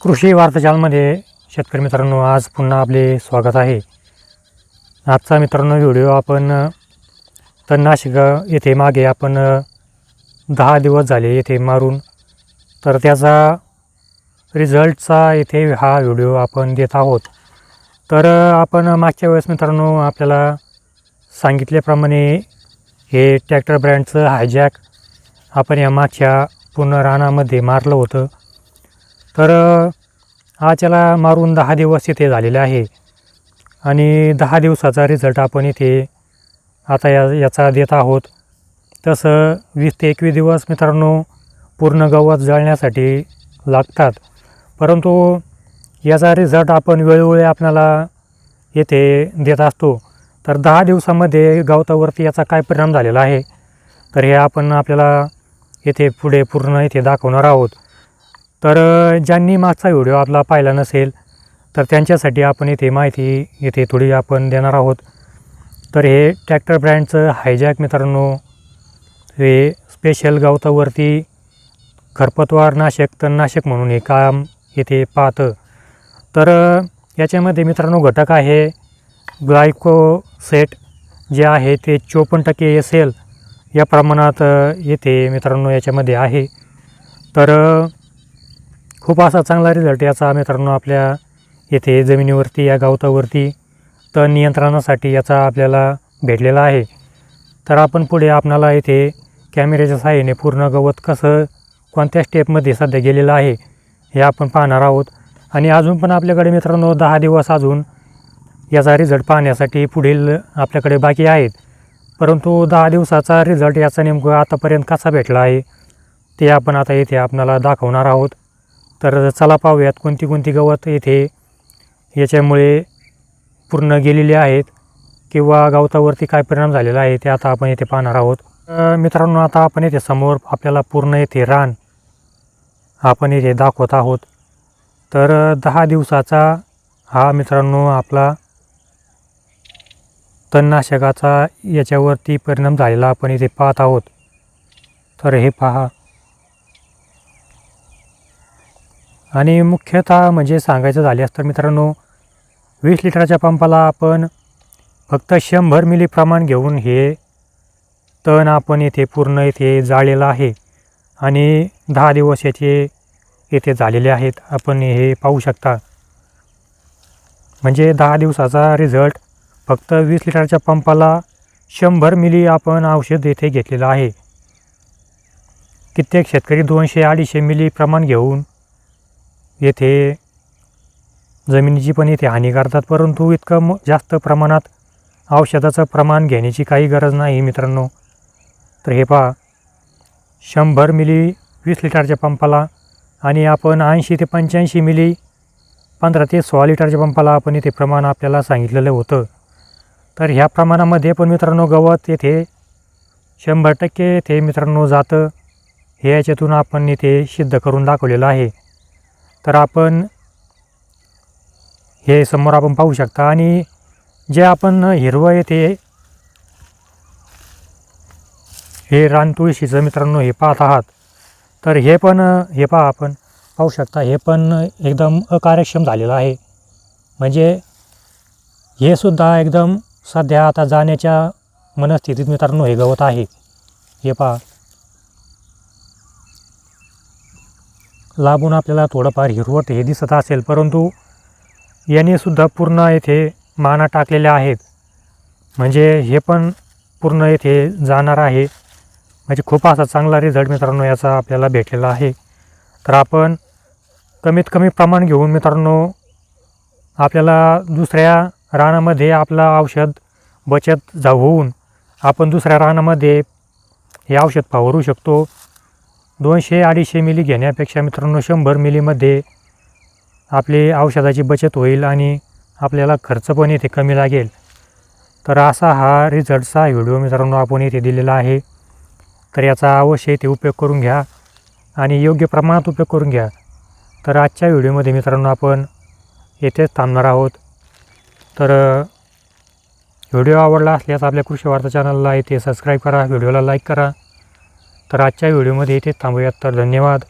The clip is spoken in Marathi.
कृषी वार्ता चॅनलमध्ये शेतकरी मित्रांनो आज पुन्हा आपले स्वागत आहे. आजचा मित्रांनो व्हिडिओ आपण तर नाशिक येथे मागे आपण दहा दिवस झाले येथे मारून. तर त्याचा रिझल्टचा येथे हा व्हिडिओ आपण देत आहोत. तर आपण मागच्या वेळेस मित्रांनो आपल्याला सांगितल्याप्रमाणे हे ट्रॅक्टर ब्रँडचं हायजॅक आपण या मागच्या पूर्ण रानामध्ये मारलं होतं. तर अ, आज याला मारून दहा दिवस इथे झालेले आहे. आणि दहा दिवसाचा रिझल्ट आपण इथे आता या याचा देत आहोत. तसं वीस ते एकवीस दिवस मित्रांनो पूर्ण गवत जळण्यासाठी लागतात. परंतु याचा रिझल्ट आपण वेळोवेळी आपल्याला येथे देत असतो. तर दहा दिवसामध्ये गवतावरती याचा काय परिणाम झालेला आहे? तर हे आपण आपल्याला येथे पुढे पूर्ण इथे दाखवणार आहोत. तर ज्यांनी मागचा व्हिडिओ आपला पाहिला नसेल तर त्यांच्यासाठी आपण इथे माहिती इथे थोडी आपण देणार आहोत. तर हे ट्रॅक्टर ब्रँडचं हायजॅक मित्रांनो हे स्पेशल गवतावरती खरपतवार नाशक तणनाशक म्हणून हे काम येथे पाहतं. तर याच्यामध्ये मित्रांनो घटक आहे ग्लायकोसेट जे आहे ते चोपन्न टक्के एस एल या प्रमाणात येते येथे मित्रांनो याच्यामध्ये आहे. तर खूप असा चांगला रिझल्ट याचा मित्रांनो आपल्या येथे जमिनीवरती या गवतावरती तण नियंत्रणासाठी याचा आपल्याला भेटलेला आहे. तर आपण पुढे आपणाला येथे कॅमेऱ्याच्या सहाय्याने पूर्ण गवत कसं कोणत्या स्टेपमध्ये सध्या गेलेलं आहे हे आपण पाहणार आहोत. आणि अजून पण आपल्याकडे मित्रांनो दहा दिवस अजून याचा रिझल्ट पाहण्यासाठी पुढील आपल्याकडे बाकी आहेत. परंतु दहा दिवसाचा रिझल्ट याचा नेमकं आतापर्यंत कसा भेटला आहे ते आपण आता येथे आपणाला दाखवणार आहोत. तर चला पाहूयात कोणती कोणती गवत येथे याच्यामुळे पूर्ण गेलेली आहेत किंवा गवतावरती काय परिणाम झालेला आहे ते आता आपण येथे पाहणार आहोत. मित्रांनो आता आपण येथे समोर आपल्याला पूर्ण येथे रान आपण येथे दाखवत आहोत. तर दहा दिवसाचा हा मित्रांनो आपला तणनाशकाचा याच्यावरती परिणाम झालेला आपण इथे पाहत आहोत. तर हे पहा. आणि मुख्यतः म्हणजे सांगायचं झाल्यास तर मित्रांनो वीस लिटरच्या पंपाला आपण फक्त शंभर मिली प्रमाण घेऊन हे तण आपण येथे पूर्ण येथे जाळलेलं आहे आणि दहा दिवस याचे येथे झालेले आहेत. आपण हे पाहू शकता. म्हणजे दहा दिवसाचा रिझल्ट फक्त वीस लिटरच्या पंपाला शंभर मिली आपण औषध येथे घेतलेलं आहे. कित्येक शेतकरी दोनशे अडीचशे मिली प्रमाण घेऊन येथे जमिनीची पण येथे हानी करतात परंतु इतकं म जास्त प्रमाणात औषधाचं प्रमाण घेण्याची काही गरज नाही मित्रांनो. तर हे पहा शंभर मिली वीस लिटरच्या पंपाला आणि आपण ऐंशी ते पंच्याऐंशी मिली पंधरा ते सोळा लिटरच्या पंपाला आपण इथे प्रमाण आपल्याला सांगितलेलं होतं. तर ह्या प्रमाणामध्ये पण मित्रांनो गवत येथे शंभर टक्के येथे मित्रांनो जातं. हे याच्यातून आपण इथे सिद्ध करून दाखवलेलं आहे. तर आपण हे समोर आपण पाहू शकता. आणि जे आपण हिरवं येथे हे रान तुळशीचं मित्रांनो हे पाहत आहात. तर हे पण हे पहा आपण पाहू शकता. हे पण एकदम अकार्यक्षम झालेलं आहे. म्हणजे हे सुद्धा एकदम सध्या आता जाण्याच्या मनस्थितीत मित्रांनो हे गवत आहे. हे पहा. लांबून आपल्याला थोडंफार हिरवट हे दिसत असेल परंतु यानेसुद्धा पूर्ण येथे माना टाकलेल्या आहेत. म्हणजे हे पण पूर्ण येथे जाणार आहे. म्हणजे खूप असा चांगला रिझल्ट मित्रांनो याचा आपल्याला भेटलेला आहे. तर आपण कमीत कमी प्रमाण घेऊन मित्रांनो आपल्याला दुसऱ्या रानामध्ये आपला औषध बचत जा होऊन आपण दुसऱ्या रानामध्ये हे औषध फवारू शकतो. दोनशे अडीचशे मिली घेण्यापेक्षा मित्रांनो शंभर मिलीमध्ये आपली औषधाची बचत होईल आणि आपल्याला खर्च पण इथे कमी लागेल. तर असा हा रिझल्टचा व्हिडिओ मित्रांनो आपण इथे दिलेला आहे. तर याचा अवश्य इथे उपयोग करून घ्या आणि योग्य प्रमाणात उपयोग करून घ्या. तर आजच्या व्हिडिओमध्ये मित्रांनो आपण येथेच थांबणार आहोत. तर व्हिडिओ आवडला असल्यास आपल्या कृषी वार्ता चॅनलला इथे सबस्क्राईब करा व्हिडिओला लाईक करा. तर आजच्या व्हिडिओमध्ये इथे थांबूयात. तर धन्यवाद.